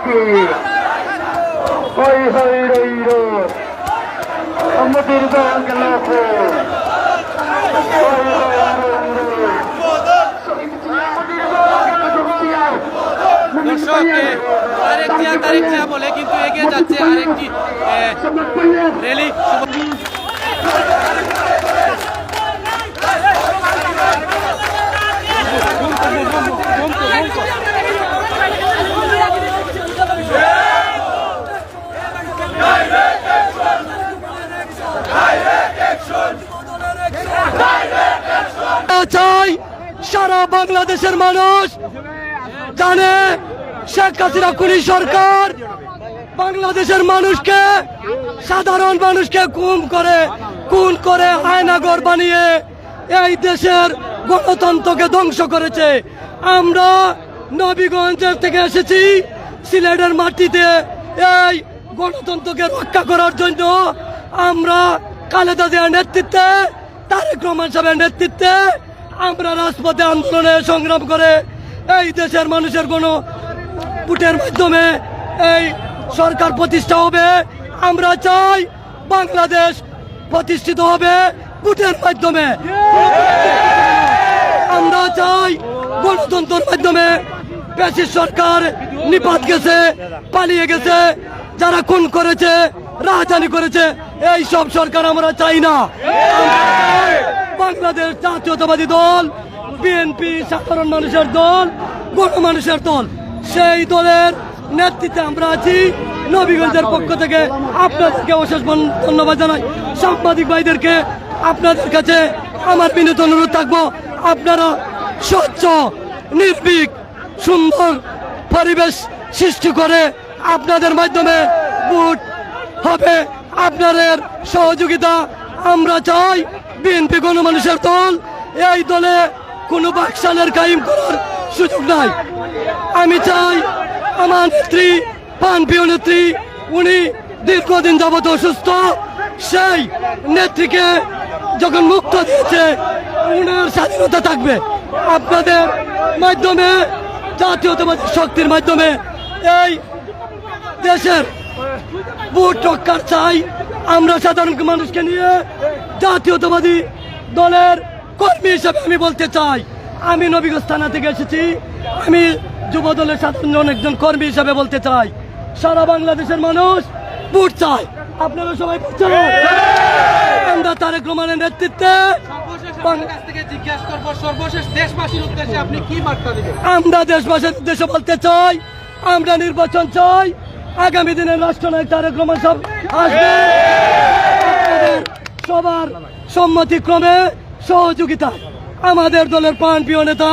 কি হই হই রই রো আমাদের দল জিয়া তারেক জিয়া বলে কিন্তু এগিয়ে যাচ্ছে আরেকটি এ, চাই সারা বাংলাদেশের মানুষ জানে শেখ হাসিনা কুলি সরকার বাংলাদেশের মানুষকে, সাধারণ মানুষকে গুম করে, খুন করে আয়নাগর বানিয়ে এই দেশের গণতন্ত্রকে ধ্বংস করেছে। আমরা নবীগঞ্জের থেকে এসেছি, সিলেটের মাটিতে এই গণতন্ত্রকে রক্ষা করার জন্য। আমরা খালেদা জিয়ার নেতৃত্বে তারেক রহমান সাহেবের নেতৃত্বে আমরা রাজপথে আন্দোলনে সংগ্রাম করে এই দেশের মানুষের কোনো ভোটের মাধ্যমে এই সরকার প্রতিষ্ঠা হবে। আমরা চাই বাংলাদেশ প্রতিষ্ঠিত হবে ভোটের মাধ্যমে। আমরা চাই গণতন্ত্রের মাধ্যমে ব্যাসিস সরকার নিপাত গেছে, পালিয়ে গেছে, যারা খুন করেছে, রাজধানী করেছে এই সব সরকার আমরা চাই না। বাংলাদেশ জাতীয়তাবাদী দল, বিএনপি সাধারণ মানুষের দল, গণমানুষের দল। সেই দলের নেতৃত্বে আমরা আছি। নবীগঞ্জের পক্ষ থেকে আপনাদেরকে অশেষ ধন্যবাদ জানাই। সাংবাদিক ভাইদেরকে আপনাদের কাছে আমার বিনীত অনুরোধ থাকব, আপনারা স্বচ্ছ, নির্ভীক, সুন্দর পরিবেশ সৃষ্টি করে আপনাদের মাধ্যমে ভোট হবে। আপনাদের সহযোগিতা আমরা চাই। বিএনপি গণমানুষের দল, এই দলে কোনো বাকশালের কায়েম করার সুযোগ নাই। আমি চাই আমার নেত্রী পান প্রিয় নেত্রী, উনি দীর্ঘদিন যাবত অসুস্থ, সেই নেত্রীকে যখন মুক্ত দিয়েছে, উনার স্বাধীনতা থাকবে। আপনাদের মাধ্যমে, জাতীয়তাবাদী শক্তির মাধ্যমে এই দেশের ভোট রক্ষার চাই। আমরা সাধারণ মানুষকে নিয়ে জাতীয়তাবাদী দলের কর্মী হিসাবে আমি বলতে চাই। আমি নবীগঞ্জ থানা থেকে এসেছি। আমি যুব দলের সাধারণ একজন কর্মী হিসাবে বলতে চাই। সারা বাংলাদেশের মানুষ ভোট চায়। আপনারা সবাই ভোট চান। আমরা তারেক রহমানের নেতৃত্বে আমরা দেশবাসীর উদ্দেশ্যে বলতে চাই আমরা নির্বাচন চাই আগামী দিনে রাষ্ট্রনায়ক তারেক রহমান সব আসবে। সবার সম্মতিক্রমে সহযোগিতা। আমাদের দলের প্রাণ প্রিয় নেতা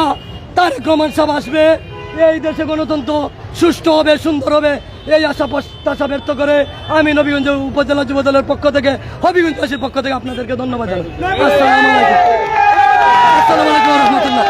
তারেক রহমান সব আসবে। এই দেশে গণতন্ত্র সুষ্ঠু হবে, সুন্দর হবে, এই আশা প্রত্যাশা ব্যক্ত করে আমি নবীগঞ্জ উপজেলা যুব দলের পক্ষ থেকে হবিগঞ্জবাসীর পক্ষ থেকে আপনাদেরকে ধন্যবাদ জানাই। আসসালামু আলাইকুম। আসসালামু আলাইকুম রহমতুল্লাহ।